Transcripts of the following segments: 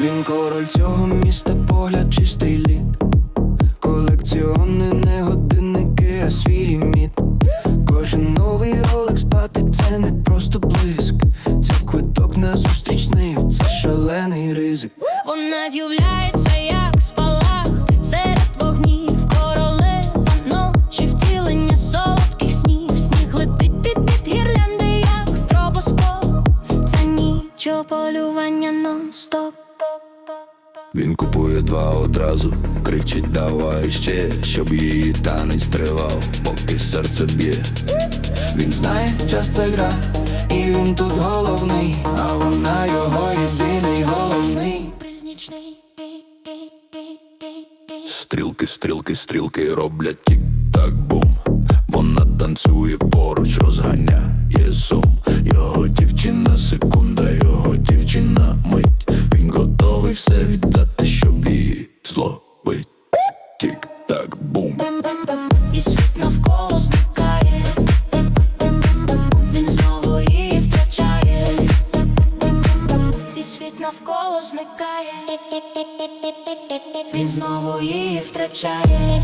Він король цього міста, погляд чистий лід. Колекціони не годинники, а свій ліміт. Кожен новий ролекс патик це не просто блиск. Це квиток на зустріч нею, це шалений ризик. Вона з'являється, як спалах Він купує два одразу, кричить давай ще, щоб її танець тривав, поки серце б'є. Він знає, час це гра, і він тут головний, а вона його єдиний головний. Стрілки, стрілки, стрілки роблять тік-так бум. Вона танцює поруч, розганяє сум. Його дівчина, секунда, його дівчина мить. знову її втрачає.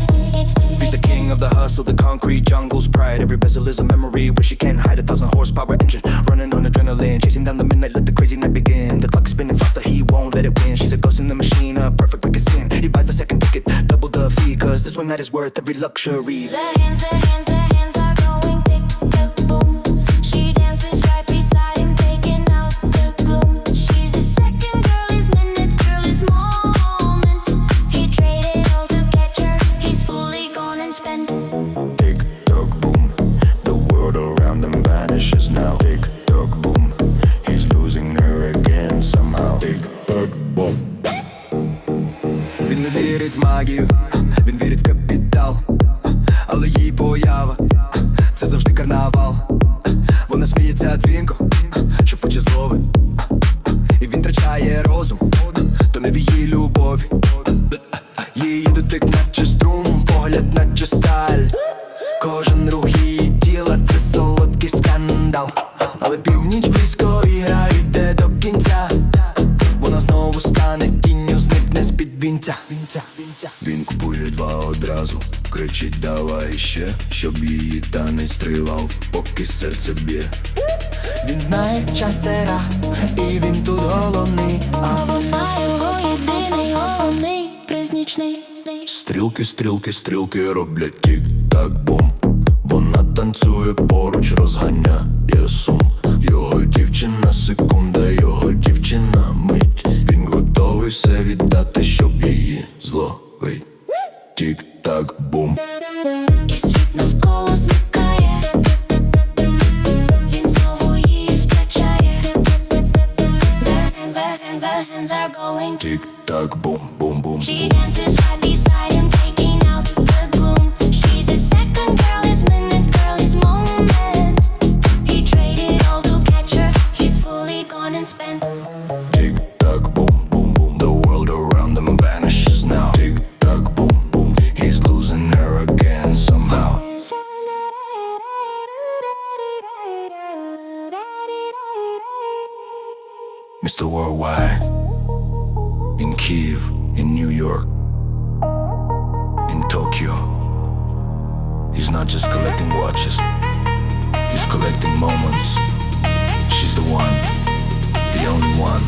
He's the king of the hustle, the concrete jungle's pride. Every bezel is a memory where she can't hide a thousand horsepower engine. Running on adrenaline, chasing down the midnight, let the crazy night begin. The clock's spinning faster, he won't let it win. She's a ghost in the machine, a perfect wicked sin. He buys the second ticket, double the fee, cause this one night is worth every luxury. Vanishes now. Tick-tock boom. He's losing her again somehow. Tick-tock boom. Він не вірить магію, він вірить в капітал, але її поява це завжди карнавал. Вона сміється дзвінко, шепоче злови, і він втрачає розум, вінця. Він купує два одразу, кричить давай ще, щоб її танець тривав, поки серце б'є. Він знає, час це гра, і він тут головний. А вона його єдиний головний признічний. Стрілки, стрілки, стрілки роблять тік-так бум. Вона танцює поруч, розганяє сум. Його дівчина, секунда, його дівчина мить. Він готовий все віддати, щоб Tick-tock, boom, boom, boom She dances right beside him Taking out the gloom. She's his second girl, his minute girl, his moment. He traded all to catch her. He's fully gone and spent. Tick-tock, boom, boom, boom. The world around them vanishes now. Tick-tock, boom, boom. He's losing her again somehow. Mr. Worldwide. In Kiev, in New York, in Tokyo. He's not just collecting watches, he's collecting moments. She's the one, the only one.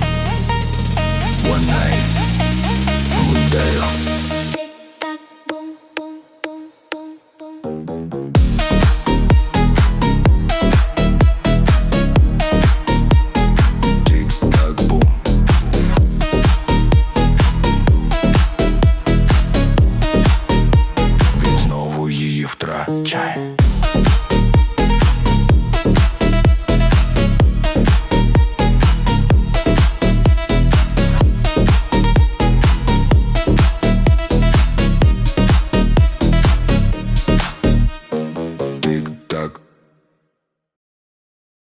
One night.